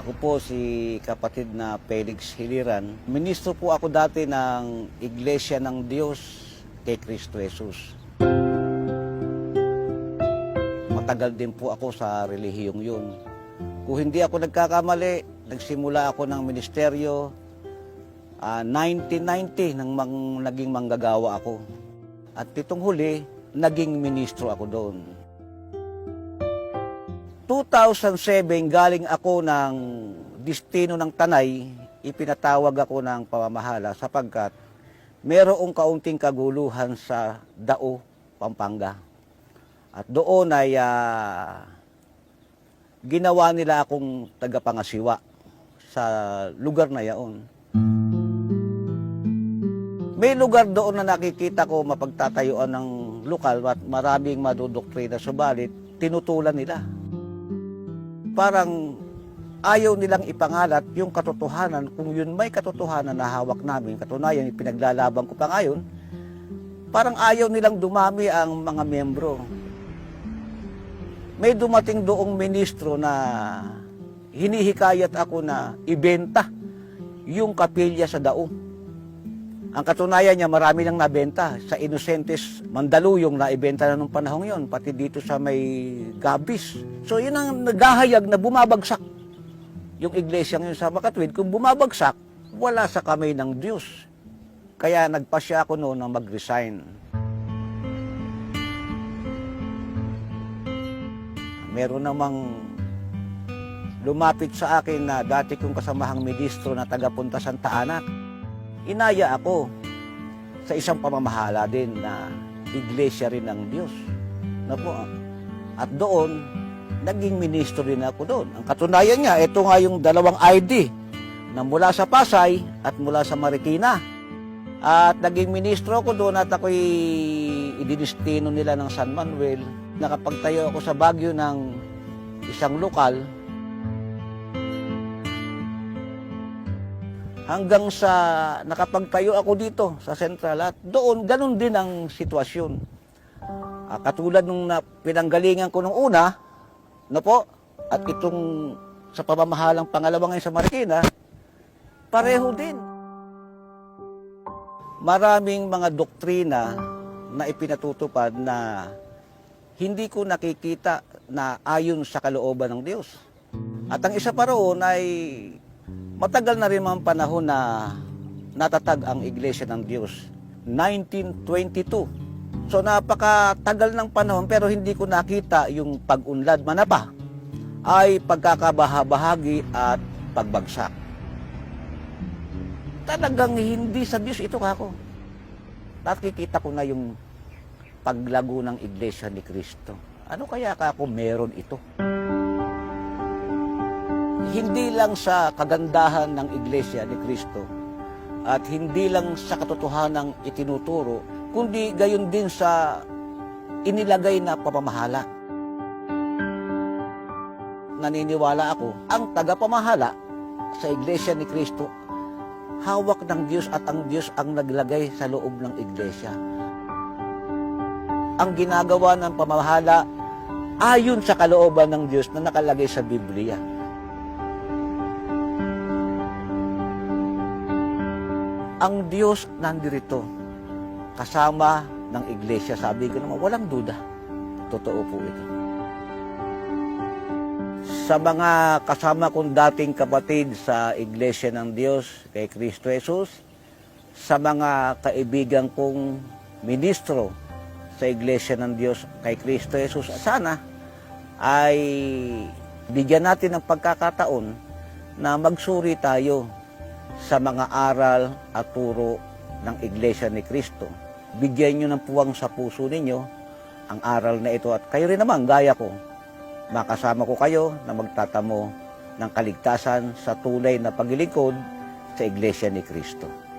Ako po si kapatid na Felix Hiliran. Ministro po ako dati ng Iglesia ng Diyos kay Kristo Jesus. Matagal din po ako sa relihiyong yun. Kung hindi ako nagkakamali, nagsimula ako ng ministeryo ah, 1990 nang mang, naging manggagawa ako. At itong huli, naging ministro ako doon. 2007, galing ako ng destino ng Tanay, ipinatawag ako ng pamamahala sapagkat merong kaunting kaguluhan sa Dao, Pampanga. At doon ay ah, ginawa nila akong tagapangasiwa sa lugar na yaon. May lugar doon na nakikita ko mapagtatayuan ng lokal at maraming madudoktrina subalit tinutulan nila parang ayaw nilang ipangalat yung katotohanan kung yun may katotohanan na hawak namin, katunayan, pinaglalaban ko pa ngayon, parang ayaw nilang dumami ang mga membro. May dumating doong ministro na hinihikayat ako na ibenta yung kapilya sa daong. Ang katunayan niya, marami nang nabenta. Sa Innocentes, Mandaluyong na ibenta na nung panahong yon, pati dito sa may Gabis. So yun ang naghahayag na bumabagsak yung iglesyang yun sa Makatwid. Kung bumabagsak, wala sa kamay ng Diyos. Kaya nagpasya ako noon na mag-resign. Meron namang lumapit sa akin na dati kong kasamahang ministro na taga-punta Santa Ana inaya ako sa isang pamamahala din na iglesia rin ng Diyos. Na po, at doon, naging ministro rin ako doon. Ang katunayan niya, ito nga yung dalawang ID na mula sa Pasay at mula sa Marikina. At naging ministro ako doon at ako'y idinistino nila ng San Manuel. Nakapagtayo ako sa Baguio ng isang lokal hanggang sa nakapagtayo ako dito sa Central at doon ganun din ang sitwasyon. Ah, katulad nung na, pinanggalingan ko nung una, na po, at itong sa pamamahalang pangalawa ngayon sa Marikina, pareho din. Maraming mga doktrina na ipinatutupad na hindi ko nakikita na ayon sa kalooban ng Diyos. At ang isa pa roon ay Matagal na rin mga panahon na natatag ang Iglesia ng Diyos. 1922. So napakatagal ng panahon pero hindi ko nakita yung pag-unlad manapa ay pagkakabahabahagi at pagbagsak. Talagang hindi sa Diyos ito kako. Nakikita ko na yung paglago ng Iglesia ni Kristo. Ano kaya kako meron ito? Hindi lang sa kagandahan ng Iglesia ni Kristo at hindi lang sa katotohanang itinuturo, kundi gayon din sa inilagay na pamamahala. Naniniwala ako, ang tagapamahala sa Iglesia ni Kristo, hawak ng Diyos at ang Diyos ang naglagay sa loob ng Iglesia. Ang ginagawa ng pamamahala ayon sa kalooban ng Diyos na nakalagay sa Biblia. Ang Diyos nandirito kasama ng iglesia. Sabi ko naman, walang duda. Totoo po ito. Sa mga kasama kong dating kapatid sa iglesia ng Diyos kay Kristo Jesus, sa mga kaibigan kong ministro sa iglesia ng Diyos kay Kristo Jesus, sana ay bigyan natin ng pagkakataon na magsuri tayo sa mga aral at turo ng Iglesia ni Kristo. Bigyan nyo ng puwang sa puso ninyo ang aral na ito at kayo rin naman, gaya ko, makasama ko kayo na magtatamo ng kaligtasan sa tulay na paglilingkod sa Iglesia ni Kristo.